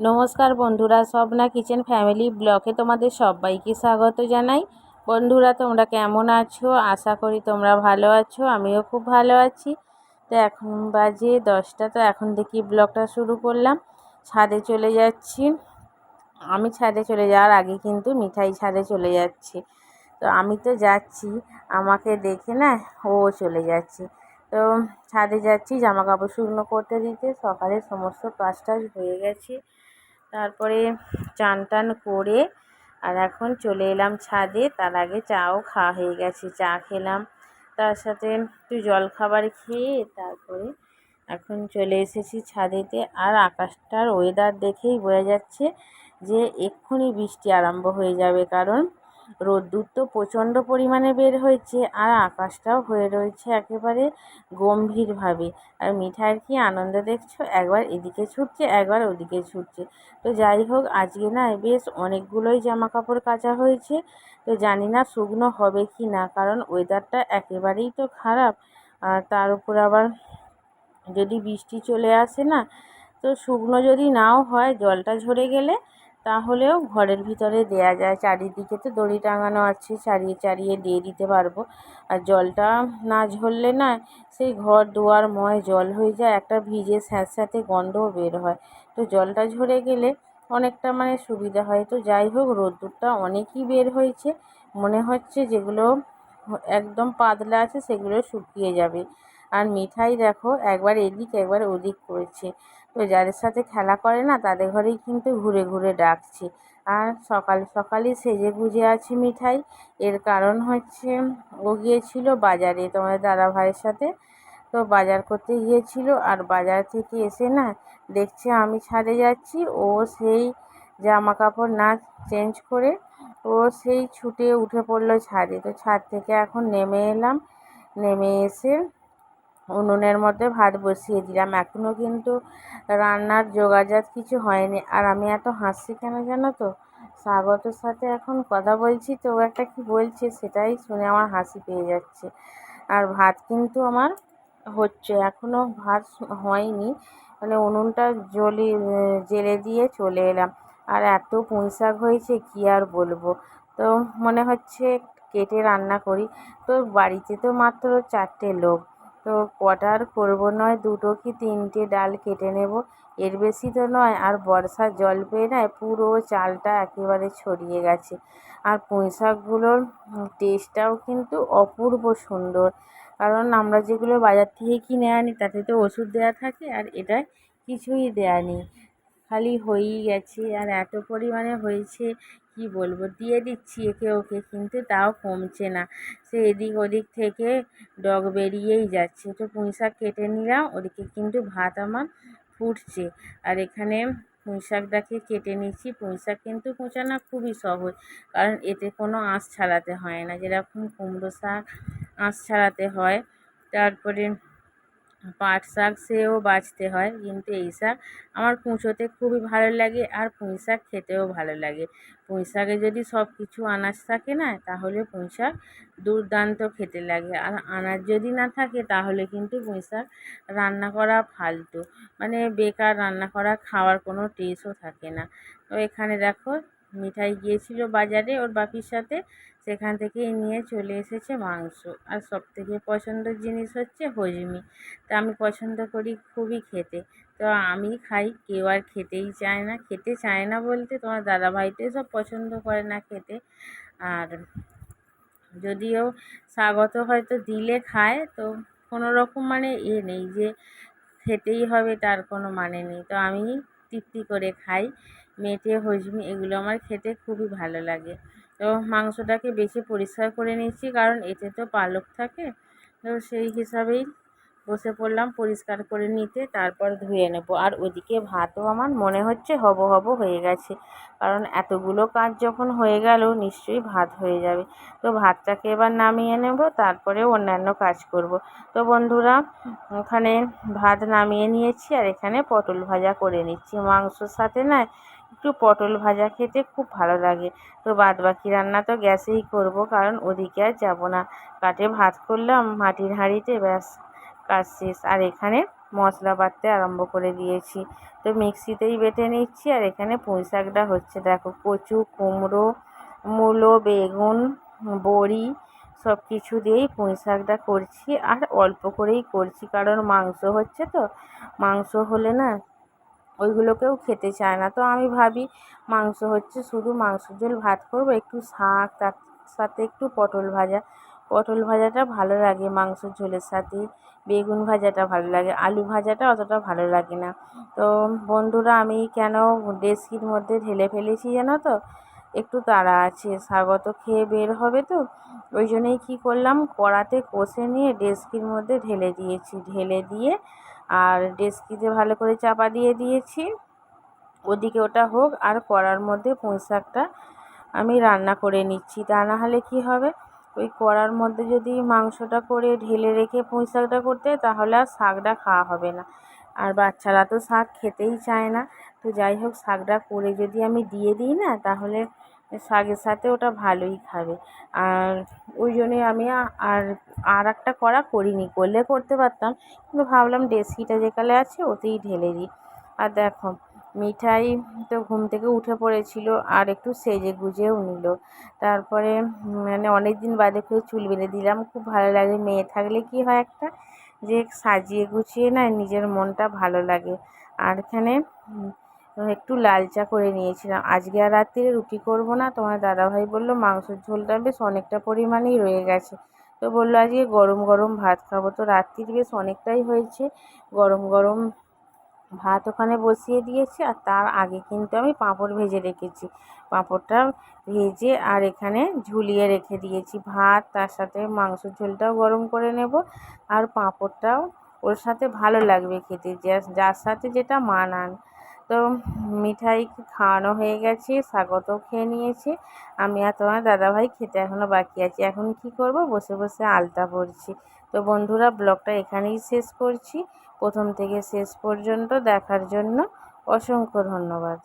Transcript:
নমস্কার বন্ধুরা, Swapna kitchen family ব্লকে তোমাদের সবাইকে স্বাগত জানাই। বন্ধুরা, তোমরা কেমন আছো? আশা করি তোমরা ভালো আছো, আমিও খুব ভালো আছি। তো এখন বাজে দশটা, তো এখন দেখি ব্লগটা শুরু করলাম। ছাদে চলে যাচ্ছি। আমি ছাদে চলে যাওয়ার আগে কিন্তু মিঠাই ছাদে চলে যাচ্ছে। তো আমি তো যাচ্ছি, আমাকে দেখে না ও চলে যাচ্ছে। তো ছাদে যাচ্ছি জামা কাপড় শুকনো করতে দিতে, সকালে সমস্ত কাজ টাজ হয়ে গেছে। তারপরে চান টান করে আর এখন চলে এলাম ছাদে। তার আগে চাও খাওয়া হয়ে গেছে, চা খেলাম। তার সাথে একটু জলখাবার খেয়ে তারপরে এখন চলে এসেছি ছাদেতে। আর আকাশটার ওয়েদার দেখেই বোঝা যাচ্ছে যে এক্ষুনি বৃষ্টি আরম্ভ হয়ে যাবে। কারণ রোদ্দুর তো প্রচণ্ড পরিমাণে বের হয়েছে আর আকাশটাও হয়ে রয়েছে একেবারে গম্ভীরভাবে। আর মিঠাইয়ের কি আনন্দ দেখছ? একবার এদিকে ছুটছে, একবার ওদিকে ছুটছে। তো যাই হোক, আজকে না বেশ অনেকগুলোই জামা কাপড় কাচা হয়েছে। তো জানি না শুকনো হবে কি না, কারণ ওয়েদারটা একেবারেই তো খারাপ। আর তার উপর আবার যদি বৃষ্টি চলে আসে না, তো শুকনো যদি নাও হয়, জলটা ঝরে গেলে তাহলেও ঘরের ভিতরে দেয়া যায়। চারিদিকে তো দড়ি টাঙানো আছে, চারিয়ে চারিয়ে দিয়ে দিতে পারব। আর জলটা না ঝরলে না সেই ঘর দুয়ার ময় জল হয়ে যায়, একটা ভিজে স্যাঁতস্যাঁতে গন্ধও বের হয়। তো জলটা ঝরে গেলে অনেকটা মানে সুবিধা হয়। তো যাই হোক, রোদ্দুরটা অনেকই বের হয়েছে। মনে হচ্ছে যেগুলো একদম পাতলা আছে সেগুলো শুকিয়ে যাবে। আর মিঠাই দেখো, একবার এদিক একবার ওদিক করেছে। তো যাদের সাথে খেলা করে না, তাদের ঘরেই কিন্তু ঘুরে ঘুরে ডাকছে। আর সকাল সকালই সেজে গুজে আছে মিঠাই। এর কারণ হচ্ছে, ও গিয়েছিল বাজারে, তোমাদের দাদা ভাইয়ের সাথে। তো বাজার করতে গিয়েছিল, আর বাজার থেকে এসে না দেখছে আমি ছাদে যাচ্ছি। ও সেই জামা কাপড় না চেঞ্জ করে, ও সেই ছুটে উঠে পড়ল ছাদে। তো ছাদ থেকে এখন নেমে এলাম। নেমে এসে উনুনের মধ্যে ভাত বসিয়ে দিলাম। এখনও কিন্তু রান্নার যোগাযোগ কিছু হয়নি। আর আমি এত হাসছি কেন জানো তো? স্বাগতর সাথে এখন কথা বলছি, তো ও একটা কী বলছে সেটাই শুনে আমার হাসি পেয়ে যাচ্ছে। আর ভাত কিন্তু আমার হচ্ছে এখনও ভাত হয়নি। মানে উনুনটা জ্বলি, জেলে দিয়ে চলে এলাম। আর এত পুঁই শাক হয়েছে, কী আর বলব? তো মনে হচ্ছে কেটে রান্না করি। তো বাড়িতে তো মাত্র চারটে লোক। তো কটা আর করব নয়, দুটো কি তিনটে ডাল কেটে নেব? এর বেশি তো নয়, আর বর্ষার জল পেয়ে না পুরো চালটা একেবারে ছড়িয়ে গেছে। আর পুঁই শাকগুলোর টেস্টটাও কিন্তু অপূর্ব সুন্দর। কারণ আমরা যেগুলো বাজার থেকে কিনে আনি, তাতে তো ওষুধ দেওয়া থাকে আর এটায় কিছুই দেওয়া নেই। খালি হয়েই গেছে আর এত পরিমাণে হয়েছে কি বলব? দিয়ে দিচ্ছি একে ওকে, কিন্তু তাও কমছে না। সে এদিক ওদিক থেকে ডগ বেরিয়েই যাচ্ছে। তো পুঁই শাক কেটে নিলাম, ওদিকে কিন্তু ভাত আমার ফুটছে। আর এখানে পুঁই শাকটাকে কেটে নিচ্ছি। পুঁই শাক কিন্তু কোঁচানো খুবই সহজ, কারণ এতে কোনো আঁশ ছাড়াতে হয় না। যেরকম কুমড়ো শাক আঁশ ছাড়াতে হয়, তারপরে পাট শাক সেও বাছতে হয়, কিন্তু এই শাক আমার কুঁচোতে খুবই ভালো লাগে আর পুঁই শাক খেতেও ভালো লাগে। পুঁই শাকে যদি সব কিছু আনাজ থাকে না, তাহলে পুঁই শাক দুর্দান্ত খেতে লাগে। আর আনাজ যদি না থাকে, তাহলে কিন্তু পুঁই শাক রান্না করা ফালতু। মানে বেকার রান্না করা খাওয়ার কোনো টেস্টও থাকে না। তো এখানে দেখো, মিঠাই গিয়েছিল বাজারে ওর বাপির সাথে। সেখান থেকেই নিয়ে চলে এসেছে মাংস। আর সবথেকে পছন্দের জিনিস হচ্ছে হজমি। তা আমি পছন্দ করি খুবই খেতে। তো আমি খাই, কেউ আর খেতেই চায় না। খেতে চায় না বলতে তোমার দাদাভাইটাই সব পছন্দ করে না খেতে। আর যদিও স্বাগত হয়তো দিলে খায়, তো কোনো রকম মানে এ নেই যে খেতেই হবে তার কোনো মানে নেই। তো আমি তৃপ্তি করে খাই। মেটে হজমি এগুলো আমার খেতে খুবই ভালো লাগে। তো মাংসটাকে বেশি পরিষ্কার করে নিচ্ছি কারণ এতে তো পালক থাকে। তো সেই হিসাবেই বসে পড়লাম পরিষ্কার করে নিতে, তারপর ধুয়ে নেব। আর ওদিকে ভাতও আমার মনে হচ্ছে হব হব হয়ে গেছে, কারণ এতগুলো কাজ যখন হয়ে গেল নিশ্চয়ই ভাত হয়ে যাবে। তো ভাতটাকে এবার নামিয়ে নেব, তারপরে অন্যান্য কাজ করব। তো বন্ধুরা, ওখানে ভাত নামিয়ে নিয়েছি, আর এখানে পটল ভাজা করে নিচ্ছি। মাংসর সাথে না একটু পটল ভাজা খেতে খুব ভালো লাগে। তো বাদ বাকি রান্না তো গ্যাসেই করব, কারণ ওদিকে আর যাব না। কাটে ভাত করলাম, মাটির হাঁড়িতে ব্যাস, কাজ শেষ। আর এখানে মশলা বাটতে আরম্ভ করে দিয়েছি। তো মিক্সিতেই বেটে নিচ্ছি, আর এখানে পুঁই শাকটা হচ্ছে। দেখো, কচু, কুমড়ো, মূলো, বেগুন, বড়ি সব কিছু দিয়েই পুঁই শাকটা করছি। আর অল্প করেই করছি, কারণ মাংস হচ্ছে তো। মাংস হলে না ওইগুলোকেও খেতে চায় না। তো আমি ভাবি, মাংস হচ্ছে শুধু মাংস ঝোল ভাত করব, একটু শাক, তার সাথে একটু পটল ভাজা। পটল ভাজাটা ভালো লাগে মাংস ঝোলের সাথে। বেগুন ভাজাটা ভালো লাগে, আলু ভাজাটা অতটা ভালো লাগে না। তো বন্ধুরা, আমি কেন ডেস্কির মধ্যে ঢেলে ফেলেছি জানো তো? একটু তাড়া আছে, স্বাগত খেয়ে বের হবে তো? ওই জন্যই কী করলাম, কড়াতে কষে নিয়ে ডেস্কির মধ্যে ঢেলে দিয়েছি। ঢেলে দিয়ে আর ডেস্কিতে ভালো করে চাপা দিয়ে দিয়েছি, ওদিকে ওটা হোক আর কড়ার মধ্যে পুঁই শাকটা আমি রান্না করে নিচ্ছি। তা না হলে কী হবে? ওই কড়ার মধ্যে যদি মাংসটা করে ঢেলে রেখে পুঁই শাকটা করতে তাহলে আর শাকটা খাওয়া হবে না। আর বাচ্চারা তো শাক খেতেই চায় না। তো যাই হোক, শাকটা করে যদি আমি দিয়ে দিই না, তাহলে শাকের সাথে ওটা ভালোই খাবে। আর ওই জন্যে আমি আর আর একটা করা করিনি, করলে করতে পারতাম, কিন্তু ভাবলাম ডেস্কিটা যেকালে আছে ওতেই ঢেলে দিই। আর দেখো, মিঠাই তো ঘুম থেকে উঠে পড়েছিল, আর একটু সেজে গুজেও নিল। তারপরে মানে অনেক দিন বাদে ফের চুল বেঁধে দিলাম, খুব ভালো লাগে, মেয়ে থাকলে কি হয় একটা? যে সাজিয়ে গুছিয়ে না নিজের মনটা ভালো লাগে। আর এখানে একটু লাল চা করে নিয়েছিলাম। আজকে আর রাত্রিরে রুটি করব না। তোমার দাদাভাই বলল, মাংসের ঝোলটা বেশ অনেকটা পরিমাণেই রয়ে গেছে। তো বলল, আজকে গরম গরম ভাত খাব। তো রাত্রির বেশ অনেকটাই হয়েছে। গরম গরম ভাত ওখানে বসিয়ে দিয়েছি আর তার আগে কিন্তু আমি পাঁপড় ভেজে রেখেছি। পাঁপড়টা ভেজে আর এখানে ঝুলিয়ে রেখে দিয়েছি ভাত। তার সাথে মাংসের ঝোলটাও গরম করে নেব। আর পাঁপড়টাও ওর সাথে ভালো লাগবে খেতে। যার সাথে যেটা মানান। তো মিঠাই খাওয়ানো হয়ে গেছে স্বাগত খেয়ে নিয়েছে। আমি আর তোমার দাদাভাই খেতে এখনও বাকি আছি। এখন কি করব? বসে বসে আলতা পড়ছি তো বন্ধুরা, ব্লগটা এখানেই শেষ করছি। প্রথম থেকে শেষ পর্যন্ত দেখার জন্য অসংখ্য ধন্যবাদ।